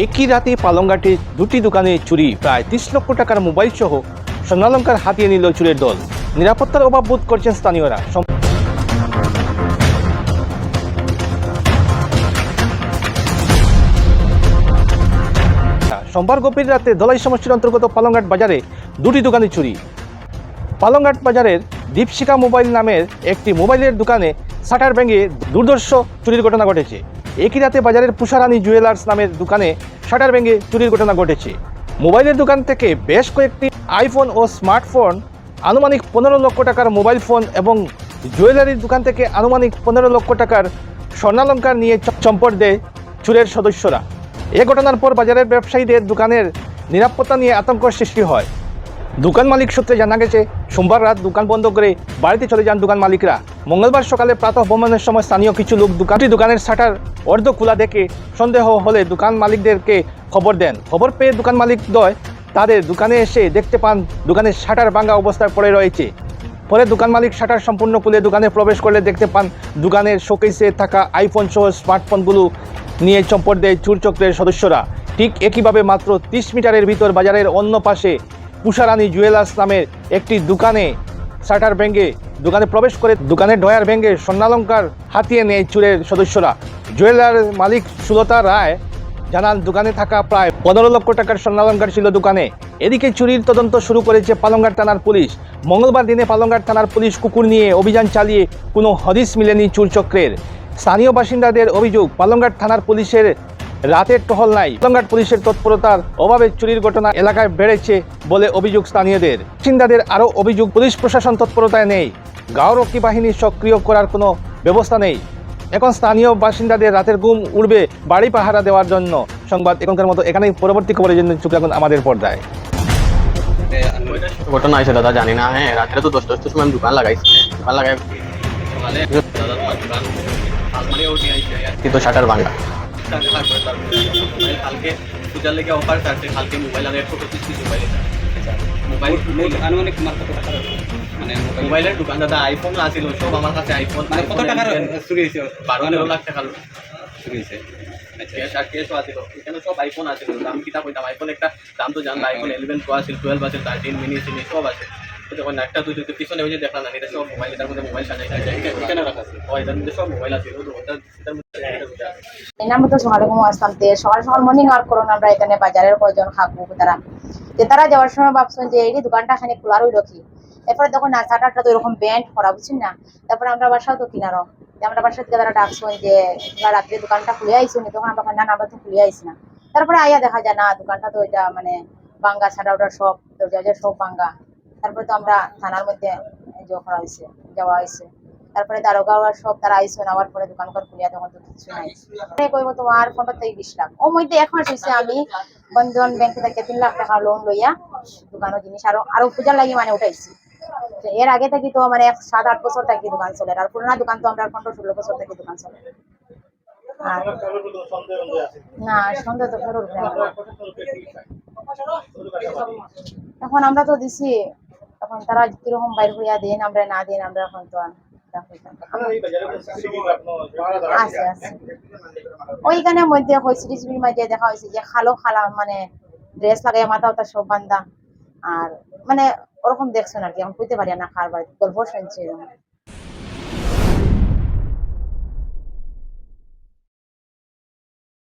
একই রাতে পালংঘাটে দুটি দোকানে চুরি প্রায় তিরিশ লক্ষ টাকার মোবাইল সহ স্বর্ণালঙ্কার হাতিয়ে নিল চুরের দল। নিরাপত্তার অভাব বোধ করছেন স্থানীয়রা। সম- সোমবার গভীর রাতে দলাই সমষ্টির অন্তর্গত পালংঘাট বাজারে দুটি দোকানে চুরি। পালংঘাট বাজারের দীপশিকা মোবাইল নামের একটি মোবাইলের দোকানে শাটার ভেঙে দুর্দর্শ চুরির ঘটনা ঘটেছে। একই রাতে বাজারের পুষারানী জুয়েলার্স নামের দোকানে শাটার ভেঙে চুরির ঘটনা ঘটেছে। মোবাইলের দোকান থেকে বেশ কয়েকটি আইফোন ও স্মার্টফোন, আনুমানিক পনেরো লক্ষ টাকার মোবাইল ফোন এবং জুয়েলারির দোকান থেকে আনুমানিক পনেরো লক্ষ টাকার স্বর্ণালঙ্কার নিয়ে চম্পট দেয় চুরের সদস্যরা। এ ঘটনার পর বাজারের ব্যবসায়ীদের দোকানের নিরাপত্তা নিয়ে আতঙ্ক সৃষ্টি হয়। দোকান মালিক সূত্রে জানা গেছে, সোমবার রাত দোকান বন্ধ করে বাড়িতে চলে যান দোকান মালিকরা। মঙ্গলবার সকালে প্রাতঃ ভ্রমণের সময় স্থানীয় কিছু লোক দোকানটি দোকানের শাটার অর্ধ খোলা দেখে সন্দেহ হলে দোকান মালিকদেরকে খবর দেন। খবর পেয়ে দোকান মালিক দয় তাদের দোকানে এসে দেখতে পান দোকানের শাটার ভাঙা অবস্থায় পড়ে রয়েছে। পরে দোকান মালিক শাটার সম্পূর্ণ খুলে দোকানে প্রবেশ করলে দেখতে পান দোকানের শোকেসে থাকা আইফোন সহ স্মার্টফোনগুলো নিয়ে চম্পট দেয় চুরচক্রের সদস্যরা। ঠিক একইভাবে মাত্র তিরিশ মিটারের ভিতর বাজারের অন্য পাশে পুষারানী জুয়েলার্স নামের একটি দোকানে শাটার ভেঙে দোকানে প্রবেশ করে দোকানের ডয়ার ভেঙে স্বর্ণালঙ্কার হাতিয়ে নেয় চুরের সদস্যরা। জুয়েলার মালিক সুলতা রায় জানান, দোকানে থাকা প্রায় পনেরো লক্ষ টাকার স্বর্ণালঙ্কার ছিল দোকানে। এদিকে চুরির তদন্ত শুরু করেছে পালংঘাট থানার পুলিশ। মঙ্গলবার দিনে পালংঘাট থানার পুলিশ কুকুর নিয়ে অভিযান চালিয়ে কোনো হদিস মিলেনি চুরচক্রের। স্থানীয় বাসিন্দাদের অভিযোগ পালংঘাট থানার পুলিশের রাতের টহল নাই। পালংঘাট পুলিশের তৎপরতার অভাবে চুরির ঘটনা এলাকায় বেড়েছে বলে অভিযোগ স্থানীয়দের। বাসিন্দাদের আরও অভিযোগ পুলিশ প্রশাসন তৎপরতায় নেই। গাঁওরক্ষী বাহিনী সক্রিয় করার কোনো ব্যবস্থা নেই। এখন স্থানীয় বাসিন্দাদের রাতের ঘুম উড়বে বাড়ি পাহারা দেওয়ার জন্য। সংবাদ এখনকার মতো এখানেই পরবর্তী খবরের জন্য চোখ রাখুন আমাদের পর্দায়। ঘটনা হয়েছে দাদা জানি না হ্যাঁ রাত্রে তো দশটা দশটার সময় আমি দোকান লাগাইছি। দোকান লাগাই মানে দাদা তোমার উঠে আইছে কিন্তু কালকে পূজার লেগে অফার থাকছে কালকে মোবাইল আমি একশো পঁচিশ পিস মোবাইল মোবাইল আনুমানিক তোমার কত টাকার মানে মোবাইলের দোকান দাদা আইফোন আছিল সব আমার কাছে আইফোন মানে কত টাকার চুরি হয়েছে। বারো তেরো লাখ টাকা চুরি হয়েছে। আচ্ছা। ক্যাশ আর ক্যাশও আছিল। এখানে সব আইফোন আছিল। দাম কিতাব কইতাম আইফোন একটা দাম তো জানলা আইফোন ইলেভেন প্রো আছিল টুয়েলভ আছিল থার্টিন মিনি ছিল সব আছে। যখন পিছনে ওই যে দেখলাম না এটা সব মোবাইল এটার মধ্যে মোবাইল সাজাই এখানে রাখা আছে। ও এটার মধ্যে সব মোবাইল আছে তো এটার মধ্যে তো সকালে ঘুমো আসতাম তে সকাল সকাল মর্নিং ওয়াক করুন আমরা এখানে বাজারের কয়জন খাব তারা। যে তারা যাওয়ার সময় ভাবছেন যে এই দোকানটা খানিক খোলা রইল কি? এরপরে না তো এরকম ব্যান্ড করা বুঝছেন না? তারপরে আমরা বাসাও তো কিনারও আমরা বাসা থেকে তারা ডাকছেন যে রাত্রে দোকানটা খুলে আইসো নি? তখন আমরা না না আমরা তো খুলে আইসি না। তারপরে আইয়া দেখা যায় না দোকানটা তো এটা মানে বাঙ্গা ছাড়া ওটা সব দরজা সব বাঙ্গা। তারপরে তো আমরা থানার মধ্যে এই যে করা হয়েছে যাওয়া হয়েছে তারপরে দারোগা সব তারা আইসো নেওয়ার পরে দোকান করে খুলিয়া তখন তো কিছু নাই। কইব তোমার ফোনটা থেকে বিশ লাখ। ও মধ্যে এক মাস হয়েছে আমি বন্ধন ব্যাংক থেকে তিন লাখ টাকা লোন লইয়া দোকানের জিনিস আরও আরও পূজার লাগি মানে উঠাইছি। এর আগে থাকি তো মানে এক সাত আট বছর থাকি দোকান চলে, আর পুরোনা দোকান তো আমরা পনেরো ষোলো বছর থেকে দোকান চলে। আর না, সন্দেহ তো এখন আমরা তো দিছি এখন তারা কীরকম বাইর হইয়া দেন, আমরা না দেন, আমরা এখন তো। আছে আছে ওইখানে মধ্যে হয়েছিল মাঝে দেখা হয়েছে যে খালো খালা মানে ড্রেস লাগাই মাথা ওটা সব বান্ধা আর মানে ওরকম দেখছেন আর কি, আমি বুঝতে পারি না খাবার, গল্প শুনছি।